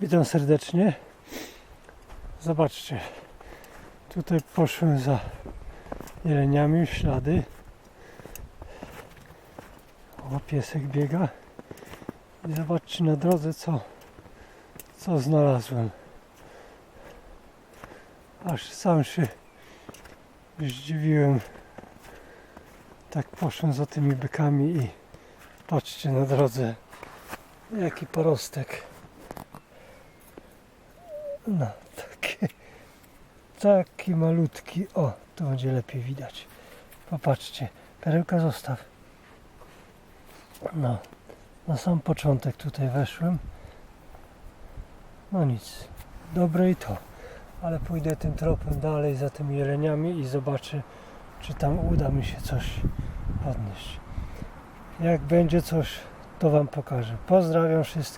Witam serdecznie. Zobaczcie. Tutaj poszłem za jeleniami ślady. O, piesek biega. I zobaczcie na drodze co, co znalazłem. Aż sam się zdziwiłem. Tak poszłem za tymi bykami i patrzcie na drodze jaki porostek. No, taki, taki malutki. O, to będzie lepiej widać. Popatrzcie, perełka zostaw. No, na sam początek tutaj weszłem. No nic, dobre i to. Ale pójdę tym tropem dalej za tymi jeleniami i zobaczę, czy tam uda mi się coś odnieść. Jak będzie coś, to Wam pokażę. Pozdrawiam wszystkich.